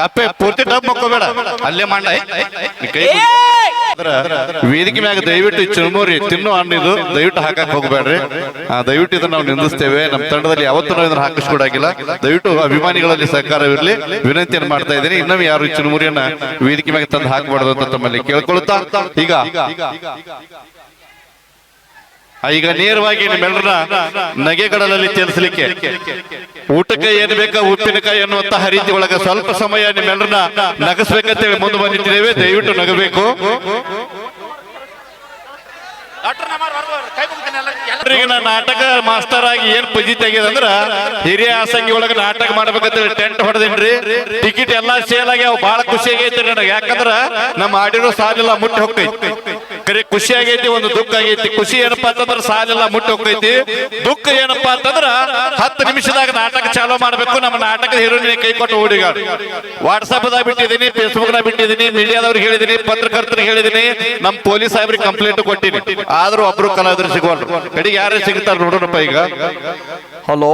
ಅಪ್ಪೆ ಪೂರ್ತಿ ಡಬ್ ಮಕ್ಕೋಬೇಡ ಅಲ್ಲೇ ಮಾಡ ವೇದಿಕೆ ಮ್ಯಾಗ ದಯವಿಟ್ಟು ಚುರುಮುರಿ ತಿನ್ನು ಹಣ್ಣು ಇದು ದಯವಿಟ್ಟು ಹಾಕಕ್ ಹೋಗ್ಬೇಡ್ರಿ ಆ, ದಯವಿಟ್ಟು ಇದನ್ನ ನಾವು ನಿಂದಿಸ್ತೇವೆ ನಮ್ಮ ತಂಡದಲ್ಲಿ ಯಾವತ್ತೂ ನಾವು ಇದನ್ನ ಹಾಕಿಸ್ಕೊಡಾಗಿಲ್ಲ ದಯವಿಟ್ಟು ಅಭಿಮಾನಿಗಳಲ್ಲಿ ಸಹಕಾರವಿರಲಿ ವಿನಂತಿಯನ್ನು ಮಾಡ್ತಾ ಇದ್ದೀನಿ ಇನ್ನೊಮ್ಮೆ ಯಾರು ಚುರುಮುರಿಯನ್ನ ವೇದಿಕೆ ಮ್ಯಾಗ ತಂದು ಹಾಕಬಾರ್ದು ಅಂತ ತಮ್ಮಲ್ಲಿ ಕೇಳ್ಕೊಳ್ತಾ ಈಗ ಈಗ ನೇರವಾಗಿ ನಿಮ್ಮೆಲ್ಲರನ್ನ ನಗೆಗಡಲಲ್ಲಿ ತೇಲಿಸಲಿಕ್ಕೆ ಊಟಕ್ಕೆ ಏನ್ ಬೇಕಾ? ಉಪ್ಪಿನಕಾಯಿ ಅನ್ನುವಂತಹ ರೀತಿ ಒಳಗ ಸ್ವಲ್ಪ ಸಮಯ ನಿಮ್ಮೆಲ್ಲರನ್ನ ನಗಸ್ಬೇಕಂತೇಳಿ ಮುಂದೆ ಬಂದಿದ್ದೇವೆ ದಯವಿಟ್ಟು ನಗಬೇಕು. ಈಗ ನಾ ನಾಟಕ ಮಾಸ್ಟರ್ ಆಗಿ ಏನ್ ಪಜಿತ್ ಆಗಿದೆ ಅಂದ್ರ ಹಿರಿಯ ಆಸಂಗಿ ಒಳಗ ನಾಟಕ ಮಾಡ್ಬೇಕಂತೇಳಿ ಟೆಂಟ್ ಹೊಡೆದೇನ್ರಿ? ಟಿಕೆಟ್ ಎಲ್ಲಾ ಸೇಲ್ ಆಗ್ಯಾವ ಬಹಳ ಖುಷಿ ಆಗೈತಿ ನನಗೆ. ಯಾಕಂದ್ರ ನಮ್ಮ ಆಡಿರೋ ಸಾಲೆಲ್ಲ ಮುಟ್ಟಿ ಹೋಗ್ತೈತಿ. ಕರೆ ಖುಷಿ ಆಗೈತಿ, ಒಂದು ದುಃಖ ಆಗೈತಿ. ಖುಷಿ ಏನಪ್ಪಾ ಅಂತಂದ್ರ ಸಾಲೆಲ್ಲ ಮುಟ್ಟಿ ಹೋಗ್ತೈತಿ. ದುಃಖ ಏನಪ್ಪಾ ಅಂತಂದ್ರ ಹತ್ತು ನಿಮಿಷದಾಗ ನಾಟಕ ಚಾಲೂ ಮಾಡ್ಬೇಕು. ನಮ್ಮ ನಾಟಕದ ಹೀರೋಯಿನ್ ಕೈ ಕೊಟ್ಟು ಹುಡುಗ ವಾಟ್ಸಪ್ ದಾಗ ಬಿಟ್ಟಿದ್ದೀನಿ ಫೇಸ್ಬುಕ್ ದಾಗ ಬಿಟ್ಟಿದ್ದೀನಿ ಮೀಡಿಯಾದವ್ರಿಗೆ ಹೇಳಿದೀನಿ, ಪತ್ರಕರ್ತರಿಗೆ ಹೇಳಿದೀನಿ. ನಮ್ಮ ಪೊಲೀಸ್ ಸಾಹೇಬ್ರಿಗೆ ಕಂಪ್ಲೇಂಟ್ ಕೊಟ್ಟಿನಿ. ಆದ್ರೂ ಒಬ್ರು ಕಲಾವಿದರು ಸಿಗೋಲ್ರು ಕಡೆಗೆ ಯಾರೇ ಸಿಗ್ತಾರೆ ನೋಡೋಣಪ್ಪ ಈಗ. ಹಲೋ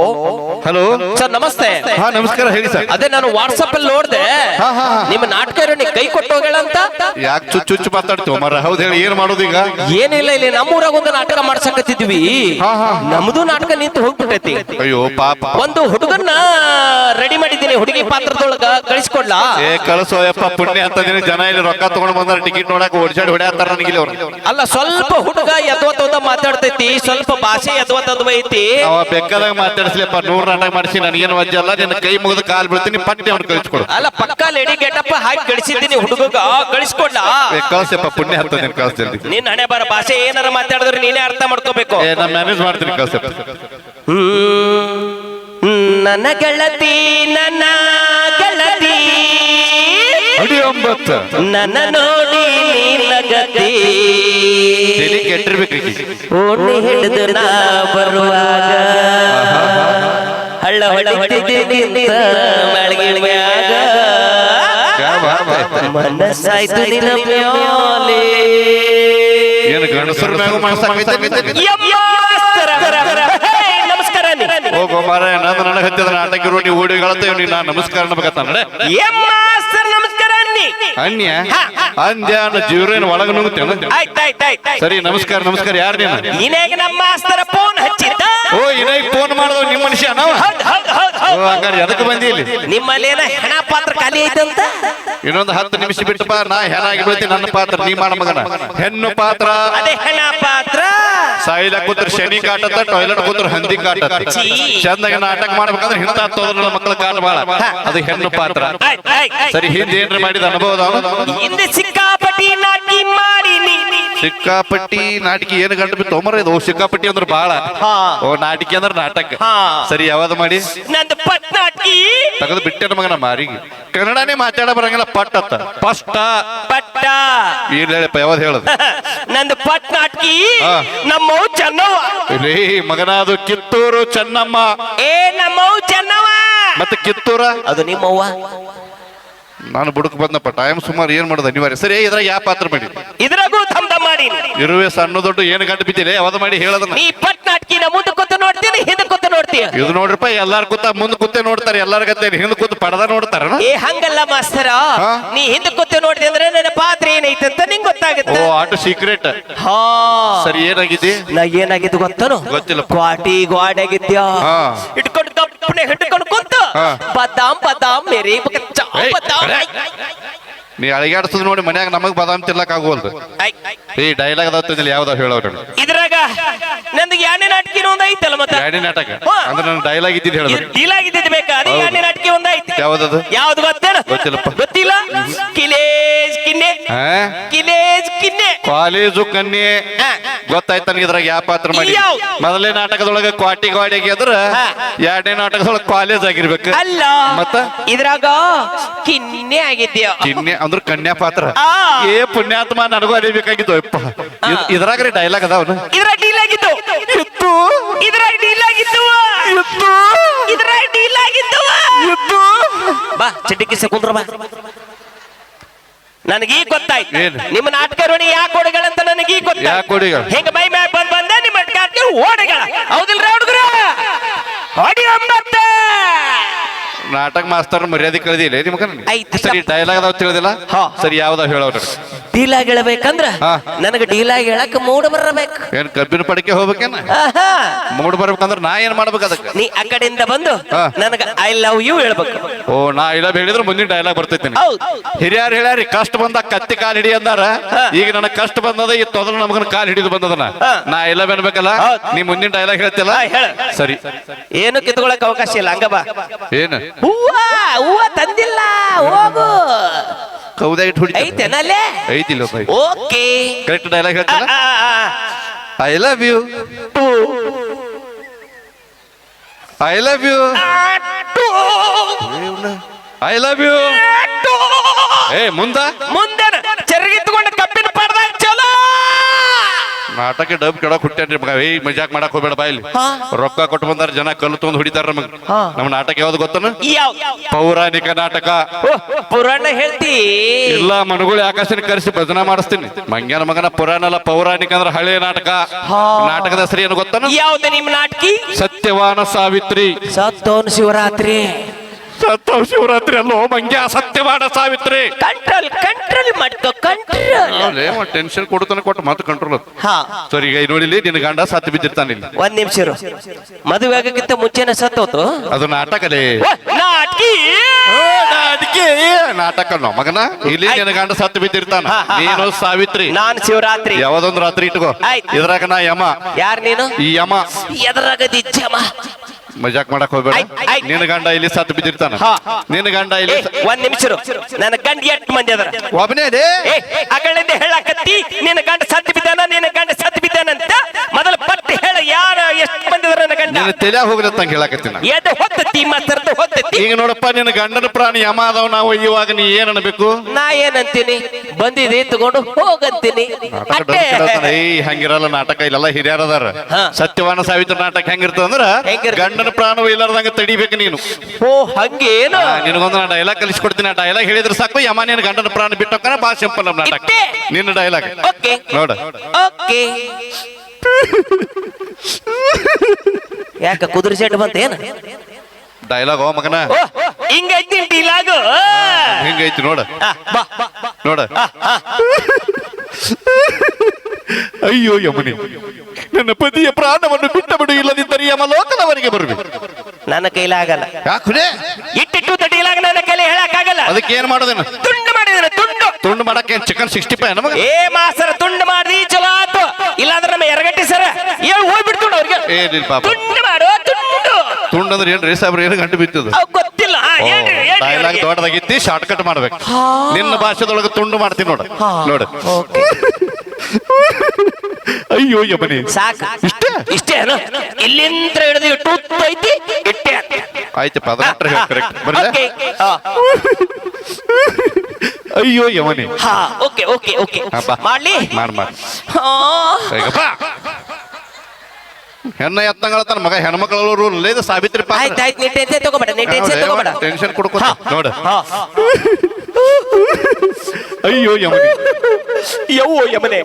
ಹಲೋ ಸರ್ ನಮಸ್ತೆ ಹಾ ನಮಸ್ಕಾರ ಹೇಳಿ ಸರ್ ಅದೇ ನಾನು ವಾಟ್ಸ್ಆಪ್ ಅಲ್ಲಿ ನೋಡಿದೆ. ಹಾ, ಹಾ, ಹಾ. ನಿಮ್ಮ ನಾಟಕ ಕೈ ಕೊಟ್ಟು ಹೋಗ್ಯಾಳ ಅಂತ? ಯಾಕೆ ಚುಚ್ಚು ಚುಚ್ಚು ಮಾತಾಡ್ತೀವಿ ಮರ ಹೌದು ಹೇಳಿ ಏನ್ ಮಾಡೋದು ಈಗ? ಏನಿಲ್ಲ ಇಲ್ಲಿ ನಮ್ಮೂರಾಗ ಒಂದು ನಾಟಕ ಮಾಡ್ಸಕತ್ತಿದ್ವಿ. ಹಾ, ಹಾ. ನಮ್ದು ನಾಟಕ ನಿಂತು ಹೋಗ್ಬಿಟ್ಟೈತಿ. ಅಯ್ಯೋ ಪಾಪ. ಒಂದು ಹುಡುಗನ್ನ ರೆಡಿ ಮಾಡಿದ್ದೀನಿ ಹುಡುಗಿ ಪಾತ್ರದೊಳಗ ಕಳಿಸ್ಕೊಡ್ಲಾ? ಏ ಕಳಿಸೋ ಯಪ್ಪ ಪುಣ್ಯ ಅಂತದಿನಿ ಜನ ಇಲ್ಲಿ ರೊಕ್ಕ ತಗೊಂಡ್ ಬಂದಾರ ಟಿಕೆಟ್ ನೋಡಕ್ ಓಡಿಸಾಡಿ ಹೊಡ್ಯಾತಾರ ನನಗೆ ಅವ್ರು. ಅಲ್ಲ ಸ್ವಲ್ಪ ಹುಡುಗ ಯದ್ವತ್ತ ಮಾತಾಡ್ತೈತಿ ಸ್ವಲ್ಪ ಭಾಷೆ ಯದ್ವತ್ತದ ಐತಿ. ಅವ ಬೆಕ್ಕದಾಗ ಮಾತಾಡಿಸ್ಲಿಪ್ಪ ನೂರ್ ನಾಟಕ ಮಾಡಿಸಿ ನನಗೇನು ವಜ್ಜ ಅಲ್ಲ ನಿನ್ನ ಕೈ ಮುಗಿದು ಕಾಲ್ ಬೀಳ್ತೀನಿ ಪಟ್ಟಿ ಅವ್ನು ಕಳಿಸ್ಕೊಡು. ಅಲ್ಲ ಪಕ್ಕ ಲೇಡಿ ಗೆಟಪ್ಪ ಹಾಕಿ ಕಳಿಸಿದ್ದೀನಿ ಹುಡುಗ ಕಳಿಸ್ಕೊಡ್ಲಾ. ಕಳಿಸಪ್ಪ ಪುಣ್ಯ ಹತ್ತದ ಕಳಿಸ್ತೀನಿ ನಿನ್ ಹಣೆ ಬರ ಭಾಷೆ ಏನಾರ ಮಾತಾಡಿದ್ರೆ ನೀನೇ ಅರ್ಥ ಮಾಡ್ಕೋಬೇಕು. ನಾ ಮ್ಯಾನೇಜ್ ಮಾಡ್ತೀನಿ ಕಳ್ಸಪ್ಪ. ನನ್ನ ಗೆಳತಿ ನನ್ನ ಗೆಳತಿ. ಅಡಿ ಒಂಬತ್ತು ನನ್ನ ನೋಡಿ ನೀನಗತಿ ತಲಿ ಕೆಟ್ಟಿರ್ಬೇಕು ಈಕಿ. ಓಣಿ ಹಿಡಿದು ನಾ ಬರುವಾಗ. ಹಳ್ಳ ಹೊಡಿತಿದ್ದ ಮಳಗಿಳ್ಯಾಗ. ಮನಸ್ಸಾಯ್ತು ನಿನ್ನ ಮ್ಯಾಲೆ. ಏನು ಮ್ಯಾಗ ನೀ. ಹೋಗೋ ಮಾರ ನಂದು ನನಗೆ ಹತ್ತಿದ ನಾಟಕ ರೋಡಿ ಓಡಿಗಳತ್ತ ನೀ ನಾ ನಮಸ್ಕಾರ ಅನ್ಬೇಕತ್ತ ನಡೆ ಯಮ್ಮಾಸ್ತರ ನಮಸ್ಕಾರ ಅನ್ನಿ. ಅನ್ಯ ಅಂದ್ಯಾನ ಜೀವ್ರೇನ್ ಒಳಗ ಆಯ್ತ್. ಸರಿ ನಮಸ್ಕಾರ ನಮಸ್ಕಾರ. ಯಾರು ನೀನು? ನೀನೇಗ ನಮ್ಮ ಫೋನ್ ಹಚ್ಚಿದ್ದ ಓ ಇನ್ನ ಫೋನ್ ಮಾಡಿದವ್ ನಿಮ್ಮ ಮನುಷ್ಯ ನಾವ? ಹಂಗಾರೆ ಎದಕ್ಕೆ ಬಂದಿ ಇಲ್ಲಿ? ನಿಮ್ಮಲ್ಲೇನ ಹೆಣ ಪಾತ್ರ ಖಾಲಿ ಐತಂತ ಇನ್ನೊಂದು ಹತ್ತು ನಿಮಿಷ ಬಿಟ್ಟು ಬಾ ನಾ ಹೆಣಾಗಿ ಬೀಳ್ತೀನಿ ನನ್ನ ಪಾತ್ರ ನೀ ಮಾಡ ಮಗನ. ಹೆಣ್ಣು ಪಾತ್ರ. ಅದೇ ಹೆಣ ಪಾತ್ರ. ಸಾಯಿಲ ಕೂತ್ರ ಶನಿ ಕಾಟತ್ತ ಟಾಯ್ಲೆಟ್ ಕೂತ್ರ ಹಂದಿ ಕಾಟ ಛೀ. ಚಂದಾಗ ನಾಟಕ ಮಾಡ್ಬೇಕಂದ್ರೆ ಹಿಂತ ಹತ್ತೋದ್ರ ಮಕ್ಕಳ ಕಾಟ ಬಾಳ. ಅದು ಹೆಣ್ಣು ಪಾತ್ರ. ಸರಿ ಹಿಂದೆ ಏನ್ರಿ ಮಾಡಿದ ಅನುಭವ? ಹಿಂದೆ ಸಿಕ್ಕಾಪಟ್ಟಿ ನಾಟಿ ಮಾಡೀನಿ. ಸಿಕ್ಕಾಪಟ್ಟಿ ನಾಟಕ ಏನು ಗಂಟು ಬಿತ್ತು? ಒಮ್ಮರ ಇದು ಓ, ಸಿಕ್ಕಾಪಟ್ಟಿ ಅಂದ್ರೆ ಬಾಳ. ಹಾ. ಓ ನಾಟಕ ಅಂದ್ರೆ ನಾಟಕ. ಹಾ. ಸರಿ ಯಾವ್ದು ಮಾಡಿ? ನಂದು ಪಟ್ ನಾಟಕಿ ತೆಗೆದು ಬಿಟ್ಟೆ ಮಗನ ಮಾರಿಗೆ. ಕನ್ನಡನೇ ಮಾತಾಡ ಬರಂಗಿಲ್ಲ ಪಟ್ ಅತ್ತ ಪಷ್ಟ ಪಟ್ಟ. ಏನ್ ಹೇಳಪ್ಪ ಯಾವ್ದು ಹೇಳದು? ನಂದು ಪಟ್ ನಾಟಕಿ ಹಾ. ನಮ್ಮವ್ ಚೆನ್ನವ್ವ. ಲೇ ಮಗನ ಅದು ಕಿತ್ತೂರು ಚೆನ್ನಮ್ಮ. ಏ ನಮ್ಮವ್ ಚೆನ್ನವ್ವ. ಮತ್ತೆ ಕಿತ್ತೂರ? ಅದು ನಿಮ್ಮವ್ವ. ನಾನು ಬುಡಕ್ ಬಂದಪ್ಪ ಟೈಮ್ ಸುಮಾರು ಏನ್ ಮಾಡೋದು ಅನಿವಾರ್ಯ. ಸರಿ ಇದ್ರಾಗ ಯಾವ ಪಾತ್ರ ಮಾಡಿ? ಇದ್ರಾಗೂ ಮಾಡೀನಿ ಇರುವೆ ಸಣ್ಣ ದೊಡ್ಡ ಏನು ಗಂಟು ಬಿದ್ದೀರಿ ಯಾವ್ದು ಮಾಡಿ ಹೇಳದ ನೀ ಪಟ್ ನಾಟಕಿನ ಮುಂದೆ ಕೂತು ನೋಡ್ತೀನಿ ಹಿಂದೆ ಕೂತು ನೋಡ್ತೀಯ? ಇದು ನೋಡ್ರಪ್ಪ ಎಲ್ಲಾರು ಕೂತ ಮುಂದ್ ಕೂತೆ ನೋಡ್ತಾರೆ ಎಲ್ಲಾರ ಗತ್ತೆ ಹಿಂದ್ ಕೂತ್ ಪಡದ ನೋಡ್ತಾರ? ಏ ಹಂಗಲ್ಲ ಮಾಸ್ತರ. ಹಾ? ನೀ ಹಿಂದೆ ಕೂತು ನೋಡಿದೆ ಅಂದ್ರೆ ನನ್ನ ಪಾತ್ರ ಏನೈತೆ ಅಂತ ನಿಂಗ್ ಓ ಗೊತ್ತಾಗುತ್ತೆ ಆಟು ಸೀಕ್ರೆಟ್ ಹಾ. ಸರಿ ಏನಾಗಿದೆ? ನಾ ಏನಾಗಿದ್ದು ಗೊತ್ತನು? ಗೊತ್ತಿಲ್ಲ. ಕ್ವಾಟಿ ಗ್ವಾಡಾಗಿದ್ಯಾ ಹಾ. ಇಟ್ಕೊಂಡು ಕಪ್ಪನೆ ಹಿಡ್ಕೊಂಡು ಕೂತು. ಬದಾಮ್ ಬದಾಮ್ ಮೇರಿ ಬಚ್ಚ ಬದಾಮ್ ನೀ ಅಳಿಗಾಡ್ಸದ್ ನೋಡಿ ಮನ್ಯಾಗ ನಮಗ್ ಬದಾಮ್ ತಿನ್ಲಕ್ ಆಗೋಲ್ದು. ಈ ಡೈಲಾಗ್ ಅದಾವ ಯಾವ್ದಾವ ಹೇಳೋರು. ಇದ್ರಾಗ ನಂದು ಯಾಣೆ ನಾಟಕಿನ ಒಂದ್ ಐತಲ್ಲ ಮತ್ತ? ಯಾಣೆ ನಾಟಕ? ಅಂದ್ರೆ ನನ್ನ ಡೈಲಾಗ್ ಇದ್ದಿದ್ದು ಹೇಳೋದು ಡೀಲಾಗ್ ಇದ್ದಿದ್ ಬೇಕಾ? ಅದೇ ಯಾಣೆ ನಾಟಕ ನಾಟಕಿ ಒಂದ್ ಐತಿ. ಯಾವ್ದದು? ಯಾವ್ದು ಗೊತ್ತೇನ ಗೊತ್ತಿಲ್ಲಪ್ಪ. ಗೊತ್ತಿಲ್ಲ? ಕಿಲೇಜ್ ಕಿನ್ನೆ. ಕಿಲೇಜ್ ಕಿನ್ನೆ. ಕಾಲೇಜು ಕನ್ಯೆ. ಹಾ. ಗೊತ್ತಾಯ್ತ ನನಗೆ ಇದ್ರಾಗ ಯಾವ ಪಾತ್ರ ಮಾಡಿ. ಮೊದಲೇ ಮೊದಲನೇ ನಾಟಕದೊಳಗ ಕ್ವಾಟಿ ಗಾಡಿಗೆ ಆಗಿದ್ರ. ಎರಡನೇ ನಾಟಕದೊಳಗ ಕಾಲೇಜ್ ಆಗಿರ್ಬೇಕು. ಅಲ್ಲ. ಮತ್ತ? ಇದ್ರಾಗ ಕಿನ್ನೆ ಆಗಿದ್ಯಾ. ಚಿನ್ನೆ ಅಂದ್ರ ಕನ್ಯಾ ಪಾತ್ರ. ಆ. ಏ ಪುಣ್ಯಾತ್ಮ ನನಗೂ ಅರಿಬೇಕಾಗಿತ್ತು ಅಪ್ಪ ಇದ್ರಾಗ ಇದ್ರಾಗ್ರಿ ಡೈಲಾಗ್ ಅದಾವ ಇದ್ರ ಡೀಲ್ ಆಗಿತ್ತು. ಇತ್ತು ಇದ್ರ ಡೀಲ್ ಆಗಿತ್ತು. ಇತ್ತು ಇದ್ರ ಡೀಲ್ ಆಗಿತ್ತು. ಇತ್ತು ಬಾ ಚಿಟಿಕಿಸ ಕುಂದ್ರ ಬಾ. ನನಗೀಗ ಗೊತ್ತಾಯ್ತು? ನಿಮ್ಮ ನಾಟಕ ರೋಣಿ ಯಾಕೆ ಅಂತ ನನಗೀಗ ಈ ಗೊತ್ತಾಯ್ತು? ಹೆಂಗ ಮೈ ಮ್ಯಾಗ ಬಂದ್ ಬಂದ ನಿಮ್ಮ ಓಡಿಗಳ. ಹೌದಿಲ್ರ ಹುಡುಗರು? ಹೊಡಿ ಒಂಬತ್ತ ನಾಟಕ ಮಾಸ್ತರ್ ಮರ್ಯಾದೆ ಕಳೆದಿಲ್ಲ. ನಿಮ್ಗ ಐತಿ. ಸರಿ ಡೈಲಾಗ್ ಅದಾವ ತಿಳಿದಿಲ್ಲ? ಹಾ. ಸರಿ ಯಾವ್ದಾವ ಹೇಳೋರು ಡೀಲಾಗ್ ಹೇಳ್ಬೇಕಂದ್ರ ಹಾ. ನನಗ ಡೀಲಾಗ್ ಹೇಳಕ್ ಮೂಡ್ ಬರಬೇಕು ಏನ್ ಕಬ್ಬಿನ ಪಡಿಕೆ ಹೋಗ್ಬೇಕೇನ? ಆಹಾ. ಮೂಡ್ ಬರ್ಬೇಕಂದ್ರ ನಾ ಏನ್ ಮಾಡ್ಬೇಕು ಅದಕ್ಕೆ? ನೀ ಆ ಕಡೆಯಿಂದ ಬಂದು ಹಾ. ನನಗ ಐ ಲವ್ ಯು ಹೇಳ್ಬೇಕು. ಓ ನಾ ಇಲ್ಲ ಹೇಳಿದ್ರೆ ಮುಂದಿನ ಡೈಲಾಗ್ ಬರ್ತೈತಿ ಹೌದ್. ಹಿರಿಯರ್ ಹೇಳ್ಯಾರಿ ಕಷ್ಟ ಬಂದ ಕತ್ತಿ ಕಾಲ್ ಹಿಡಿ ಅಂದಾರ. ಈಗ ನನಗ್ ಕಷ್ಟ ಬಂದದ ಈ ತೊದಲು ನಮಗನ ಕಾಲ್ ಹಿಡಿದು ಬಂದದನ. ಹಾ. ನಾ ಇಲ್ಲ ಬೆನ್ಬೇಕಲ್ಲ ಹೌದ್. ನೀ ಮುಂದಿನ ಡೈಲಾಗ್ ಹೇಳ್ತಿಲ್ಲ ಹಾ, ಹೇಳ. ಸರಿ. ಏನು ಕಿತ್ಕೊಳಕ್ ಅವಕಾಶ ಇಲ್ಲ. ಹಂಗ ಬಾ. ಏನ್? ಹೂವ ಹೂವ ತಂದಿಲ್ಲ ಹೋಗು. ಕೌದಾಗ ಇಟ್ಟು ಹೊಡಿ ಐತೆನಲ್ಲೇ ಐತಿಲ್ಲ okay. Correct dialogue two. I love you I love you I love you ಏ ಮುಂದ? ಮುಂದೆ ಚರ್ಗಿತ್ಕೊಂಡು ಕಬ್ಬಿನ ಪಡ್ದಾಗ ಚಲೋ ನಾಟಕ ಡಬ್ ಕೆಡಕ್ ಹುಟ್ಟ್ಯಾನ್ರಿ ಮಗ. ಏಯ್ ಮಜಾಕ್ ಮಾಡಕ್ ಹೋಗ್ಬೇಡ ಬಾಯ್ ಹಾ. ರೊಕ್ಕ ಕೊಟ್ಟು ಬಂದಾರ ಜನ ಕಲ್ಲು ತೊಗೊಂಡ್ ಹೊಡಿತಾರ ನಮಗ್. ಹಾ. ನಮ್ಮ ನಾಟಕ ಯಾವ್ದು ಗೊತ್ತನ? ಯಾವ? ಪೌರಾಣಿಕ ನಾಟಕ. ಪುರಾಣ ಹೇಳ್ತಿ. ಇಲ್ಲ ಮನಗುಳಿ ಆಕಾಶನ ಕರೆಸಿ ಭಜನಾ ಮಾಡಿಸ್ತೀನಿ. ಮಂಗ್ಯಾನ ಮಗನ ಪುರಾಣ ಅಲ್ಲ ಪೌರಾಣಿಕ ಅಂದ್ರೆ ಹಳೆ ನಾಟಕ. ಹಾ. ನಾಟಕದ ಹೆಸರು ಏನು ಗೊತ್ತನ? ಯಾವ್ದು ನಿಮ್ ನಾಟಕಿ? ಸತ್ಯವಾನ ಸಾವಿತ್ರಿ. ಸತ್ತೋನ್ ಶಿವರಾತ್ರಿ. ಸತ್ತ ಶಿವರಾತ್ರಿ ಅಲ್ಲೋ ಮಂಗ್ಯ ಸತ್ಯವಾಡ ಸಾವಿತ್ರಿ. ಕಂಟ್ರೋಲ್ ಕಂಟ್ರೋಲ್ ಮಾಡ್ಕೋ ಕಂಟ್ರೋಲ್ ಟೆನ್ಷನ್ ಕೊಡ್ತಾನೆ ಕೊಟ್ಟು ಮತ್ತೆ ಕಂಟ್ರೋಲ್ ಹಾ. ಸರಿ ಈಗ ನೋಡಿಲಿ ನಿನ್ನ ಗಂಡ ಸತ್ತು ಬಿದ್ದಿರ್ತಾನೆ ಇಲ್ಲಿ. ಒಂದ್ ನಿಮಿಷ ಇರು. ಮದುವೆ ಆಗಕ್ಕಿಂತ ಮುಂಚೆನೆ ಸತ್ತೋತು. ಅದು ನಾಟಕಲೇ ಓ, ನಾಟಕಿ? ನಾಟಕ. ನಾಟಕ ನೋ ಮಗನ? ಇಲ್ಲಿ ನಿನ್ನ ಗಂಡ ಸತ್ತು ಬಿದ್ದಿರ್ತಾನ. ನೀನು ಸಾವಿತ್ರಿ. ನಾನು ಶಿವರಾತ್ರಿ. ಯಾವ್ದೊಂದು ರಾತ್ರಿ ಇಟ್ಕೋ. ಆಯ್ತ್. ಇದ್ರಾಗ ನಾ ಯಮ. ಯಾರ್ ನೀನು? ಈ ಯಮ. ಎದರಾಗದಿ ಜಮ. ಮಜಾಕ್ ಮಾಡಕ್ ಹೋಗ್ಬೇಡ. ಆಯ್ತ್, ಆಯ್ತ್. ನಿನ್ನ ಗಂಡ ಇಲ್ಲಿ ಸತ್ತು ಬಿದ್ದಿರ್ತಾನ. ಹಾ. ನಿನ್ನ ಗಂಡ ಏ, ಇಲ್ಲಿ ಒಂದ್ ನಿಮಿಷ ಇರು. ನನ್ನ ಗಂಡ ಎಷ್ಟ್ ಮಂದಿ ಅದರ? ಒಬ್ಬನೇ ಅದೇ ಏ ಅಗಳಿಂದ ಹೇಳಕತ್ತಿ. ನಿನ್ನ ಗಂಡ ಸತ್ತು ಬಿದ್ದಾನ ನಿನ್ನ ಗಂಡ ಸತ್ತು ಬಿದ್ದಾನಂತ ಮೊದಲ ಪಟ್ಟಿ ಹೇಳ ಯಾರ ಎಷ್ಟು ಮಂದಿ ನನ್ನ ಗಂಡ? ನಿನ್ನ ತಲೆ ಹೋಗ್ಲತ್ತಂಗ ಹೇಳಕತ್ತೀನಿ ನಾ. ಎದ್ದು ಹೊತ್ತತಿ ಮಾತಾಡ್ದು ಹೊತ್ತತಿ. ಈಗ ನೋಡಪ್ಪ ನಿನ್ನ ಗಂಡನ ಪ್ರಾಣಿ ಯಮ ಅದಾವ ನಾವು ಇವಾಗ ನೀ ಏನ್ ಅನ್ಬೇಕು? ನಾ ಏನಂತೀನಿ? ಬಂದಿದೆ ತಗೊಂಡು ಹೋಗಂತೀನಿ. ನಾಟಕ ಏಯ್ ಹಂಗಿರಲ್ಲ ನಾಟಕ ಇಲ್ಲೆಲ್ಲ ಹಿರಿಯರ್ ಅದಾರ. ಸತ್ಯವಾನ ಸಾವಿತ್ರ ನಾಟಕ ಹೆಂಗಿರ್ತದ ಅಂದ್ರ ಹೆಂಗಿರ್ತದ? ಗಂಡನ ಪ್ರಾಣ ಇಲ್ಲಾರ್ದಂಗ ತಡಿಬೇಕು ನೀನು. ಓ ಹಂಗೇನು? ಆ, ನಿನಗೊಂದು ನಾ ಡೈಲಾಗ್ ಕಲಿಸ್ಕೊಡ್ತೀನಿ. ಆ ಡೈಲಾಗ್ ಹೇಳಿದ್ರೆ ಸಾಕು ಯಮ ನಿನ್ನ ಗಂಡನ ಪ್ರಾಣ ಬಿಟ್ಟೋಕನ ಬಾ ಸಿಂಪಲ್ ನಮ್ಮ ನಾಟಕ. ಇಟ್ಟೆ. ನಿನ್ನ ಡೈಲಾಗ್ ಓಕೆ. ನೋಡ. ಓಕೆ. ಯಾಕ ಕುದುರೆ ಸೆಟ್ ಬಂತ ಏನ? ಡೈಲಾಗ್ ಓ ಮಗನ ಹಿಂಗೈತಿ ಡೀಲಾಗು ಹಿಂಗೈತಿ ನೋಡ. ನೋಡ. ಅಯ್ಯೋ ಯಮುನಿ ನನ್ನ ಪತಿಯ ಪ್ರಾಣವನ್ನು ಬಿಟ್ಟ ಬಿಡು ಇಲ್ಲದಿದ್ದರೆ ಯಮಲೋಕನವರಿಗೆ ಬರಬೇಕು ನನ್ನ ಕೈಲಾಗಲ್ಲ ಯಾಕೆ ಇಟ್ಟಿಟ್ಟು ಡೀಲಾಗ ನನ್ನ ಕೈಲಿ ಹೇಳಕ್ಕಾಗಲ್ಲ ಅದಕ್ಕೆ ಏನ್ ಮಾಡೋದೇನು? ತುಂಡು ಮಾಡಿದ್ರೆ ತುಂಡು. ತುಂಡು ಮಾಡಕ್ಕೆ ಚಿಕನ್ ಸಿಕ್ಸ್ಟಿ ಫೈವ್ ನಮಗ ಏ ಮಾಸರ ತುಂಡು ಆತು ಇಲ್ಲಾಂದ್ರೆ ನಮ್ಮ ಎರಗಟ್ಟಿ ಸರ ಏನ್ ಹೋಗ್ಬಿಡ್ತು ಅವ್ರಿಗೆ. ಏನಿಲ್ಲ ಪಾಪ. ತುಂಡು ಮಾಡು ತುಂಡು. ತುಂಡು ಅಂದ್ರೆ ಏನ್ರಿ ಸಾಬ್ರ ಏನು ಗಂಟು ಬಿತ್ತದು? ಅವ್ ಗೊತ್ತಿಲ್ಲ. ಆ, ಏನ್ರಿ, ಏನ್ರಿ ಡೈಲಾಗ್ ಅವ್ರಿಗೆ? ದೊಡ್ಡದಾಗಿತ್ತಿ ಶಾರ್ಟ್ ಕಟ್ ಮಾಡ್ಬೇಕು. ನಿನ್ನ ಭಾಷೆದೊಳಗೆ ತುಂಡು ಮಾಡ್ತೀನಿ ನೋಡು. ನೋಡು. ಅಯ್ಯೋ ಯಮನೆ ಸಾಕ. ಇಷ್ಟೇ? ಇಷ್ಟೇ ಅಲ್ಲ ಇಲ್ಲಿಂದ ಹಿಡಿದು ಇಟ್ಟು ಐತಿ ಇಟ್ಟೆ ಆಯ್ತಪ್ಪ ಅದನ್ನ ಕರೆಕ್ಟ್ ಬರ್ಲ? ಓಕೆ ಹಾ. ಅಯ್ಯೋ ಯಮನೆ ಹಾ ಓಕೆ ಓಕೆ ಓಕೆ. ಮಾಡ್ಲಿ? ಮಾಡ್ ಮಾಡ್. ಹೆಣ್ಣ ಎತ್ತಂಗಳತನ ಮಗ ಹೆಣ್ಮಕ್ಳು ಇದು ಸಾವಿತ್ರಿ ಆಯ್ತು ಆಯ್ತು ನೀ ಟೆನ್ಷನ್ ತಗೋಬೇಡ ನೀ ಟೆನ್ಷನ್ ತಗೋಬೇಡ. ಟೆನ್ಷನ್ ಕೊಡ್ಕೋ ನೋಡು. ಹಾ. ಅಯ್ಯೋ ಯಮನೆ ಯವ್ವೋ ಯಮನೆ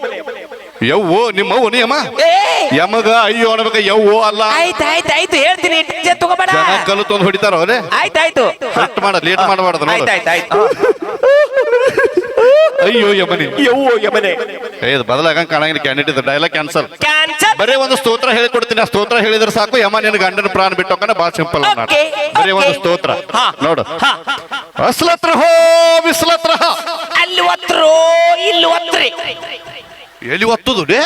ಯವ್ವೋ ನಿಮ್ಮ ಅವ್ವ ಯಮ ಏ ಯಮಗ ಅಯ್ಯೋ ಅನ್ಬೇಕ ಯವ್ವೋ ಅಲ್ಲ. ಆಯ್ತು ಆಯ್ತು ಆಯ್ತು ಹೇಳ್ತೀನಿ ಟೆನ್ಷನ್ ತಗೋಬೇಡ. ಜನ ಕಲ್ಲು ತಂದು ಹೊಡಿತಾರ ಅವರೇ ಆಯ್ತು ಆಯ್ತು. ಕಟ್ ಮಾಡ ಲೇಟ್ ಮಾಡಬಾರ್ದು ಆಯ್ತ್ ಆಯ್ತು ಆಯ್ತ್ ಆಯ್ತು. ಅಯ್ಯೋ ಯಮನಿ. ಯವ್ವೋ ಯಮನೆ. ಏ ಇದು ಬದಲಾಗಂಗ್ ಕಾಣಂಗಿಲ್ಲ. ಕ್ಯಾಂಡಿಡೇಟ್ ಡೈಲಾಗ್ ಕ್ಯಾನ್ಸಲ್ ಬರೇ ಬರೀ ಒಂದು ಸ್ತೋತ್ರ ಹೇಳಿಕೊಡ್ತೀನಿ. ಆ ಸ್ತೋತ್ರ ಹೇಳಿದ್ರೆ ಸಾಕು. ಯಮ ನಿನ್ನ ಗಂಡನ ಪ್ರಾಣ ಬಿಟ್ಟೋಕನ ಬಾ ಸಿಂಪಲ್ Okay, ಬರೀ ಒಂದು ಸ್ತೋತ್ರ. ಹಾ. ನೋಡು. ಹಾ ಅಸ್ಲತ್ರ ಹೋ. ಬಿಸ್ಲತ್ರ. ಅಲ್ಲಿ ಒತ್ತರು ಇಲ್ಲಿ ಒತ್ತರಿ ಎಲ್ಲಿ ಒತ್ತದು ಲೇ?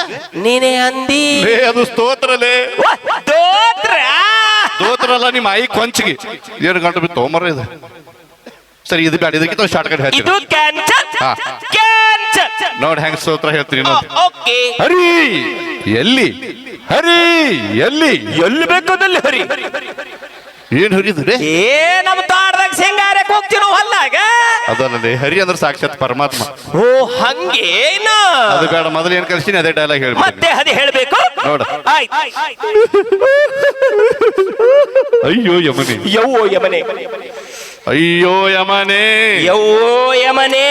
ನೀನೇ ಅಂದಿ. ಲೇ ಅದು ಸ್ತೋತ್ರಲೇ ವ, ದೋತ್ರ ಸ್ತೋತ್ರ ಅಲ್ಲ ನಿಮ್ಮ ಐ ಕೊಂಚಿಗೆ. ಎರಡು ಗಂಟೆ ಬಿತ್ತು ಮರ ಇದು. ಸರಿ ಇದು ಬ್ಯಾಡ ಇದಕ್ಕಿಂತ ಶಾರ್ಟ್ ಕಟ್ ಹೇಳ್ತೀನಿ. ಇದು ಕ್ಯಾನ್ಸಲ್. ನೋಡಿ ಹೆಂಗ್ ಸ್ತೋತ್ರ ಹೇಳ್ತೀನಿ ನೋಡಿ. ಓಕೆ. ಹರಿ ಎಲ್ಲಿ? ಹರಿ ಎಲ್ಲಿ ಎಲ್ಲಿ ಬೇಕಾದಲ್ಲಿ ಹರಿ. ಏನ್ ಹರಿದ್ರಿ ಏ ನಮ್ಮ ತೋಟದಾಗ ಸಿಂಗಾರಕ್ಕೆ ಹೋಗ್ತೀವಿ ನಾವು ಹೊಲ್ದಾಗ. ಅದಲ್ಲದೆ ಹರಿ ಅಂದ್ರೆ ಸಾಕ್ಷಾತ್ ಪರಮಾತ್ಮ. ಓ ಹಂಗೇನ? ಅದು ಬೇಡ ಮೊದಲು ಏನ್ ಕಲ್ಸಿನಿ ಅದೇ ಡೈಲಾಗ್ ಹೇಳಿ ಮತ್ತೆ ಅದೇ ಹೇಳ್ಬೇಕು? ನೋಡ. ಅಯ್ಯೋ ಯಮನೆ. ಯವ್ವೋ ಯಮನೆ. ಅಯ್ಯೋ ಯಮನೆ. ಯವ್ವೋ ಯಮನೆ.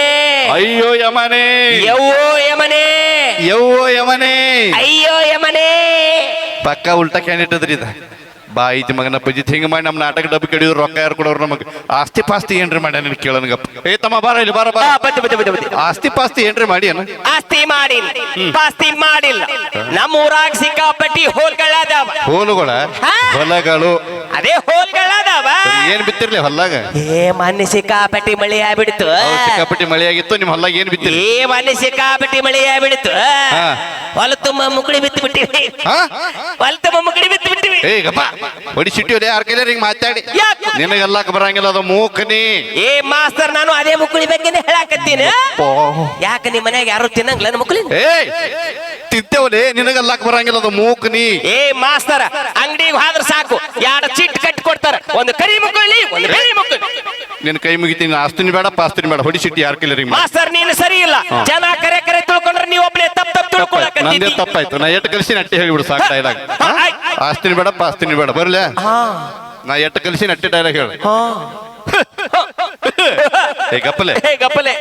ಅಯ್ಯೋ ಯಮನೆ. ಯವ್ವೋ ಯಮನೆ. ಯವ್ವೋ ಯಮನೆ. ಅಯ್ಯೋ ಯಮನೆ. ಪಕ್ಕ ಉಲ್ಟಾ ಕ್ಯಾಂಡಿಡೇಟ್ ಅದ್ರಿ ಇದ. ಬಾ ಐತಿ ಮಗನ ಪಜಿತ್ ಹಿಂಗೆ ಮಾಡಿ ನಮ್ಮ ನಾಟಕ ಡಬ್ಬಿ ಕಡಿದ್ರು ರೊಕ್ಕ ಯಾರು ಕೊಡೋರು ನಮಗೆ? ಆಸ್ತಿ ಪಾಸ್ತಿ ಏನ್ರಿ ಮಾಡ್ಯಾನ ನಿನ್ ಕೇಳನಗಪ್ಪ ಏ ತಮ್ಮ ಬಾರ ಇಲ್ಲಿ ಬಾರ ಬಾರ. ಬತ್ತಿ ಬತ್ತಿ ಬತ್ತಿ ಬತ್ತಿ ಆಸ್ತಿ ಪಾಸ್ತಿ ಏನ್ರಿ ಮಾಡಿ ಏನು ಆಸ್ತಿ ಮಾಡಿಲ್ಲ. ಪಾಸ್ತಿ ಮಾಡಿಲ್ಲ. ನಮ್ಮ ಊರಾಗ ಸಿಕ್ಕಾಪಟ್ಟಿ ಹೋಲ್ಗಳಾದ ಹೋಲುಗಳ? ಹೊಲಗಳು ಅದೇ ಹೋಲ್ಗಳದಾವ. ಏನ್ ಬಿತ್ತಿರ್ಲಿ ಹೊಲ್ಲಾಗ ಏ ಮೊನ್ನೆ ಸಿಕ್ಕಾಪಟ್ಟಿ ಮಳೆ ಆಗ್ಬಿಡ್ತು. ಅವ್ ಸಿಕ್ಕಾಪಟ್ಟಿ ಮಳೆ ಆಗಿತ್ತು ನಿಮ್ ಹೊಲ್ಲಾಗ ಏನ್ ಬಿತ್ತಿ ಏ ಮೊನ್ನೆ ಸಿಕ್ಕಾಪಟ್ಟಿ ಮಳೆ ಆಗ್ಬಿಡ್ತು. ಹಾ. ಹೊಲ ತುಂಬ ಮುಕುಳಿ ಬಿತ್ತು ಬಿಟ್ಟಿವಿ. ಹಾ? ಹೊಲ ತುಂಬ ಮುಕುಳಿ ಬಿತ್ತು ಬಿಟ್ಟಿವಿ. ಏ ಗಪ್ಪ ಹೊಡಿ ಸಿಟ್ಟಿವ್ರಿ ಯಾರ ಕೈಲಿ ಹಿಂಗ್ ಮಾತಾಡಿ. ನಿನಗೆ ನಿನಗೆಲ್ಲಾಕ ಬರಂಗಿಲ್ಲ ಅದು ಮೂಕನಿ. ಏ ಮಾಸ್ತರ್ ನಾನು ಅದೇ ಮುಕುಳಿ ಬಗ್ಗೆನೇ ಹೇಳಾಕತ್ತೀನಿ. ಯಾಕ ನಿಮ್ಮ ಮನ್ಯಾಗ ಯಾರು ತಿನ್ನಂಗಿಲ್ಲ ನನ್ನ ಮುಕುಳಿ ಏ ತಿಂತೇವಲೇ ನಿನಗೆಲ್ಲಾಕ ಬರಂಗಿಲ್ಲ ಅದು ಮೂಕನಿ. ಏ ಮಾಸ್ತರ ಅಂಗಡಿಗೆ ಕೊಡ್ತಾರ ಒಂದು ಕರಿ ಮುಕ್ಕಳಿ ಒಂದು ಬೇರೆ ಮುಕ್ಕಳಿ ನಿನ್ನ ಕೈ ಮುಗಿತೀನಿ ಆಸ್ತಿನಿ ಬೇಡ ಪಾಸ್ತಿನಿ ಬೇಡ. ಹೊಡಿ ಸಿಟ್ಟಿ ಯಾರ ಹಿಂಗ್ ಮಾಸ್ತರ್ ನೀನು ಸರಿ ಇಲ್ಲ. ಜನ ಕರೆ ಕರೆ ತಿಳ್ಕೊಂಡ್ರೆ ನೀವು ಒಬ್ಬನೇ ತಪ್ಪ ತಪ್ಪು ತಪ್ಪಾಯ್ತು ನಂದೇ ತಪ್ಪಾಯ್ತು. ನಾ ಎಟ್ಟು ಕಲಿಸಿ ನಟ್ಟಿ ಹೇಳಿಬಿಡು ಸಾಕು ಡೈಲಾಗ್. ಆಸ್ತಿನಿ ಬೇಡ ಪಾಸ್ತಿನಿ ಬೇಡ. ಬರ್ಲೆ? ನಾ ಎಟ್ಟು ಕಲಿಸಿ ನಟ್ಟಿ ಡೈಲಾಗ್ ಹೇಳು. ಏ ಗಪ್ಪಲೆ. ಹೇ ಗಪ್ಪಲೆ.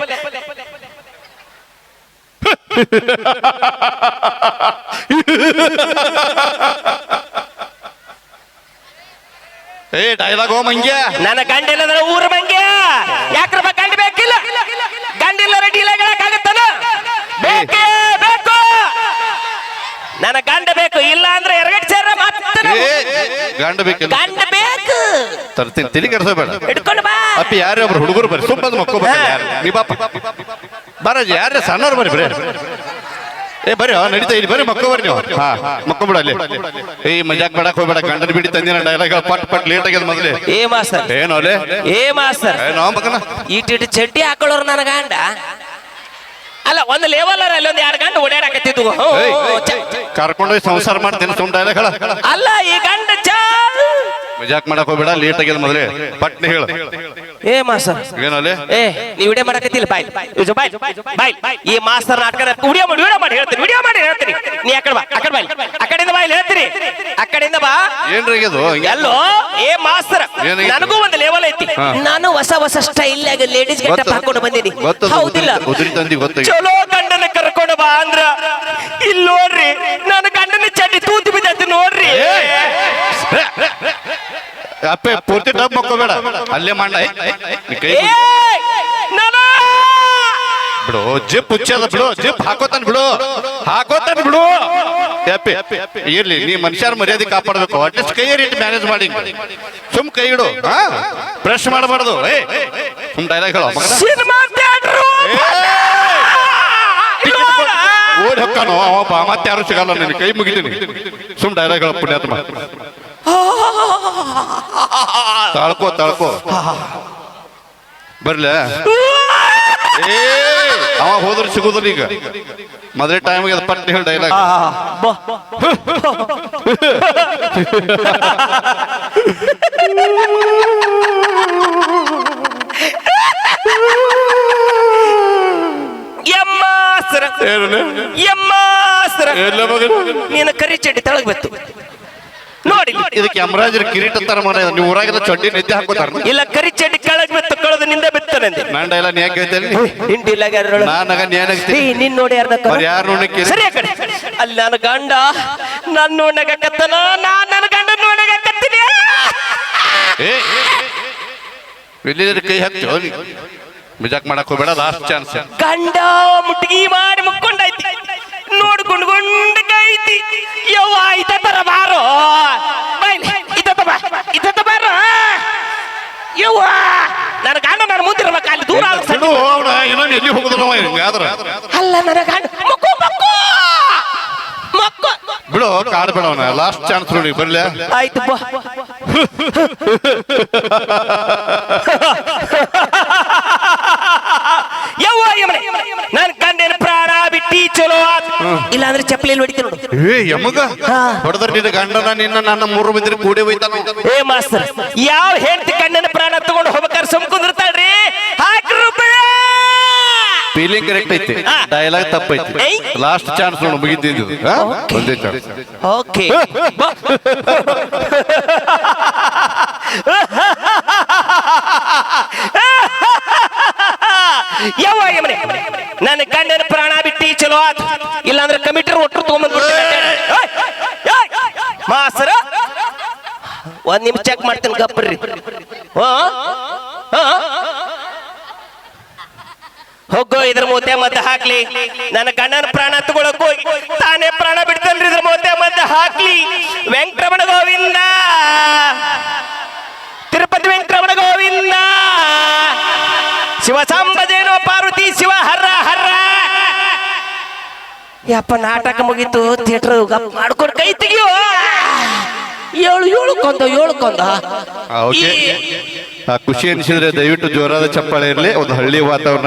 ಏ ಡೈಲಾಗ್ ಓ ಮಂಗ್ಯ. ನನ್ನ ಗಂಡಿಲ್ಲದ್ರೆ ಊರ ಮಂಗ್ಯ. ಯಾಕ್ರಪ್ಪ ಗಂಡ ಬೇಕಿಲ್ಲ? ಗಂಡಿಲ್ಲರ ಡೀಲಾಗ್ ಹೇಳಕ್ಕಾಗತ್ತಲ್ಲ ಬೇಕೇ ಬೇಕು. ನನ್ನ ಗಂಡ ಬೇಕು ಇಲ್ಲ ಅಂದ್ರೆ ಎರಗಟ್ ಸೇರ ಮಾತ್ರ ಏ ಗಂಡ ಬೇಕಿಲ್ಲ. ಗಂಡ ಬೇಕು. ತರ್ತೀನಿ ತಿಳಿ ಕರ್ಸೋಬೇಡ ಹಿಡ್ಕೊಂಡು ಬಾ. ಅಪ್ಪಿ ಯಾರೇ ಒಬ್ರು ಹುಡುಗರು ಬರ್ರಿ ಸುಮ್ಮನೆ ಮಕ್ಕೋ ಬರ್ರಿ ಯಾರು? ನೀ ಬಾಪ. ಬರ ಯಾರೇ ಸಣ್ಣವ್ರು ಬರ್ರಿ ಬರ್ರಿ ಏ ಬರ್ರಿ ಅವ ನಡೀತಾ ಇಲ್ಲಿ ಬರ್ರಿ ಮಕ್ಕೋ ಬರ್ರಿ ನೀವು ಹಾ ಮಕ್ಕೋ ಬಿಡ ಅಲ್ಲಿ. ಏ ಮಜಾಕ್ ಬೇಡಕ್ ಹೋಗ್ಬೇಡ ಗಂಡನ ಬಿಡಿ ತಂದಿನ ಡೈಲಾಗ್ ಪಟ್ ಪಟ್ ಲೇಟ್ ಆಗ್ಯದ ಮೊದಲೇ. ಏ ಮಾಸ್ತರ್. ಏನು ಏ ಮಾಸ್ತರ್. ಏನೋ ಚಡ್ಡಿ ಹಾಕೊಳ್ಳೋರು ನನ್ನ ಗಂಡ. ಅಲ್ಲ ಒಂದು ಲೇವಲ್ ಅಲ್ಲಿ ಒಂದು ಎರಡು ಗಂಟೆ ಓಡಾಡಕತ್ತಿದ್ವು ಕರ್ಕೊಂಡು ಕರ್ಕೊಂಡೋಗಿ ಸಂಸಾರ ಮಾಡ್ತೀನಿ ಸುಮ್ ಡೈಲಾಗ್ ಹೇಳ. ಅಲ್ಲ ಈ ಗಂಡ ಚಾ. ಮಜಾಕ್ ಮಾಡಕ್ ಹೋಗ್ಬೇಡ ಲೇಟ್ ಆಗ್ಯದ ಮೊದಲೇ. ಪಟ್ನೆ ಹೇಳ. ಏ ಮಾಸ್ತರ್ ಏನಲ್ಲಿ ಏ ನೀ ವಿಡಿಯೋ ಮಾಡಕತ್ತಿಲ್ಲ ಬಾಯ್. ಬಾಯ್ ಬಾಯ್ ಬಾಯ್. ಈ ಮಾಸ್ತರ್ ನಾಟಕ ವಿಡಿಯೋ ಮಾಡಿ ವಿಡಿಯೋ ಮಾಡಿ ಹೇಳ್ತೀನಿ ವಿಡಿಯೋ ಮಾಡಿ ಹೇಳ್ತೀನಿ. ನೀ ಅಕಡೆ ಕಡೆ ಬಾ ಆ ಕಡೆ ಬಾಯ್ ಆ ಕಡೆಯಿಂದ ಬಾಯ್ ಹೇಳ್ತೀನಿ. ಆ ಕಡೆಯಿಂದ ಬಾ ಏನ್ರಿ ಎಲ್ಲೋ ಏ ಮಾಸ್ತರ್ ಏನಾಗೈತಿ? ನನಗೂ ಒಂದು ಲೆವೆಲ್ ಐತಿ ಹಾ. ನಾನು ಹೊಸ ಹೊಸ ಸ್ಟೈಲ್ ಆಗ ಲೇಡೀಸ್ ಗೆಟಪ್ ಹಾಕೊಂಡು ಬಂದೀನಿ ಗೊತ್ತದು, ಹೌದಿಲ್ಲ ಉದ್ರಿ ತಂದಿ ಗೊತ್ತಾಗಿ ಚಲೋ ಗಂಡನ ಕರ್ಕೊಂಡು ಬಾ ಅಂದ್ರ ಇಲ್ಲಿ ನೋಡ್ರಿ ನನ್ನ ಗಂಡನ ಚಡ್ಡಿ ತೂತು ಬಿದ್ದೈತಿ ನೋಡ್ರಿ ಅಪ್ಪೆ ಪೂರ್ತಿ ಡಬ್ ಮಕ್ಕೋಬೇಡ ಅಲ್ಲೇ ಮಾಡ ಏ ನಾನು ಬಿಡು. ಜಿಪ್ ಹುಚ್ಚದ ಬಿಡು. ಜಿಪ್ ಹಾಕೋತಾನ ಬಿಡು. ಹಾಕೋತಾನ ಬಿಡು. ಇರ್ಲಿ ನೀ ಮನುಷ್ಯರ ಮರ್ಯಾದೆ ಕಾಪಾಡಬೇಕು. ಅಟ್ಲೀಸ್ಟ್ ಕೈ ಇಟ್ಟು ಮ್ಯಾನೇಜ್ ಮಾಡಿ. ಸುಮ್ ಕೈ ಇಡು. ಬ್ರಷ್ ಮಾಡಬಾರ್ದು. ಏ ಸುಮ್ ಡೈಲಾಗ್ ಹೇಳೋ ಓಡ್ ಅವಪ್ಪ ಹೊಕ್ಕಾನು ಅವ ಬಾ ಮತ್ತೆ ಯಾರು ಸಿಗಲ್ಲ ನಿನ್ ಕೈ ಮುಗಿತೀನಿ. ಸುಮ್ ಡೈಲಾಗ್ ಹೇಳ ಪುಣ್ಯಾತ್ಮ. ತಳ್ಕೋ ತಳ್ಕೋ. ಬರ್ಲೇ? ಏ! ಅವ ಹೋದ್ರೆ ಸಿಗುದ್ರಿ ಈಗ. ಮದ್ವೆ ಟೈಮ್ಗೆ ಅದು ಪಟ್ಟ ಹೇಳಿ ಡೈಲಾಗ್ ನೀನು ಕರಿ ಚಡ್ಡಿ ತೆಳಗ್ ಬತ್ತು. ನೋಡಿ. ಇದಕ್ಕೆ ಯಮರಾಜರ ಕಿರೀಟ ತರ ಮನೆ. ನೀವು ಊರಾಗೆಲ್ಲ ಚಡ್ಡಿ ನಿದ್ದೆ ಹಾಕೋತಾರ? ಇಲ್ಲ ಕರಿ ಚಡ್ಡಿ ಕೆಳಗ್ ಬಿತ್ತು ಕಳೆದ ನಿಂದೆ ಬಿತ್ತನಂದೆ ನಾನ್ ಡೈಲಾಗ್ ನೀ ಯಾಕೆ ಹೇಳ್ತೇನೆ? ಇಂಟಿಲಾಗ ನಾನಾಗ ನೀ ಏನಾಗ್ತೀನಿ ನಿನ್ ನೋಡಿ ಯಾರನ್ನ ಅವ್ರು ಯಾರು ನೋಡಕ್ಕೆ ಸರಿ ಕಡೆ ಅಲ್ಲಿ ನನ್ನ ಗಂಡ ನನ್ನ ನಾನ್ ನನ್ನ ಗಂಡ ಎಲ್ಲಿದ್ರೆ ಕೈ ಹಾಕ್ತೇವ ಮಜಾಕ್ ಮಾಡಕ್ ಹೋಗ್ಬೇಡ ಲಾಸ್ಟ್ ಚಾನ್ಸ್ ಗಂಡ ಮುಟ್ಗಿ ಮಾಡಿ ಮುಕ್ಕೊಂಡೈತಿ ನೋಡ್ಕೊಂಡು ಗುಂಡಕೈತಿ ಯವ್ವ ಇದ ತರ ಬಾರೋ. ಬೈಲಿ ಯವ್ವ ನನ್ನ ಗಂಡ ನನ್ನ ಮುಂದಿರ್ಬೇಕು ಅಲ್ಲಿ ದೂರ ಆದ್ರೆ ಸರಿ. ಬಿಡು ಅವನ ಇನ್ನೊಂದು ಎಲ್ಲಿ ಹೋಗುದಿಲ್ಲ ಹಿಂಗಾದ್ರ ಅಲ್ಲ ನನ್ನ ಗಂಡ ಮಕ್ಕು ಮಕ್ಕು ಮಕ್ಕು ಬಿಡು ಕಾಡ್ಬೇಡ ಅವನ ಲಾಸ್ಟ್ ಚಾನ್ಸ್ ನೋಡಿ ಬರ್ಲಿ? ಆಯ್ತು ಬಾ. ಯವ್ವ ಯಮನೆ. ನನ್ನ ಗಂಡನ ಪ್ರಾಣ ಬಿಟ್ಟಿ ಚಲೋ ಆತ್. ಇಲ್ಲ ಅಂದ್ರೆ ಚಪ್ಪಲಿ ಹೊಡಿತೀನಿ ನೋಡು. ಏ ಯಮಗ? ಹೊಡೆದ್ರ ನಿನ್ನ ಗಂಡನ ನಿನ್ನ ನನ್ನ ಮೂರು ಮಂದಿ ಕೂಡಿ ಹೋಯ್ತಾನ? ಏ ಮಾಸ್ತರ್ ಯಾವ ಹೆಂಡತಿ ಗಂಡನ ಪ್ರಾಣ ತಗೊಂಡು ಹೋಗ್ಬೇಕಾದ್ರೆ ಸುಮ್ ಕುಂದಿರ್ತಾಳ್ರಿ ಹಾಕ್ರಿ ರೂಪಾಯಿ ಫೀಲಿಂಗ್ ಕರೆಕ್ಟ್ ಐತಿ. ಡೈಲಾಗ್ ತಪ್ಪೈತಿ. ಲಾಸ್ಟ್ ಚಾನ್ಸ್ ನೋಡು ಮುಗಿದಿದ್ದು ಒಂದೇ ಚಾನ್ಸ್ ಓಕೆ ಯಾವಾಗ ಮನೆ? ನನ್ನ ಗಂಡನ ಪ್ರಾಣ ಬಿಟ್ಟಿ ಚಲೋ ಆತ್. ಇಲ್ಲಾಂದ್ರೆ ಕಮಿಟರ್ ಒಟ್ಟರು ತಗೊಂಬಂದ್ ಮಾಸ್ತರ ಒಂದ್ ನಿಮಿಷ ಚೆಕ್ ಮಾಡ್ತೀನಿ ಗಪ್ರಿ ಹಾ? ಹಾ? ಹೋಗೋ ಇದ್ರ ಮೂತೆ ಮದ್ದು ಹಾಕ್ಲಿ. ನನ್ನ ಗಂಡನ ಪ್ರಾಣ ತಗೊಳಕ್. ಹೋಗಿ ತಾನೇ ಪ್ರಾಣ ಬಿಡ್ತಲ್ರಿ ಇದ್ರ ಮೂತೆ ಮದ್ದು ಹಾಕ್ಲಿ. ವೆಂಕಟರಮಣ ಗೋವಿಂದ ತಿರುಪತಿ ವೆಂಕಟರಮಣ ಗೋವಿಂದ ಶಿವ ಸಾಂಬದೇನೋ ಪಾರ್ವತಿ, ಶಿವ ಹರ್ರ ಹರ್ರ ಯಪ್ಪ, ನಾಟಕ ಮುಗೀತು, ಥಿಯೇಟರ್ ಮಾಡ್ಕೊಂಡು ಕೈ ತೆಗಿಯೋ. ಏಳು ಏಳು ಕೊಂದ ಏಳು ಕೊಂದ. ಖುಷಿ ಅನಿಸಿದ್ರೆ ದಯವಿಟ್ಟು ಜೋರಾದ ಚಪ್ಪಾಳೆ ಇರಲಿ, ಒಂದು ಹಳ್ಳಿ ವಾತಾವರಣ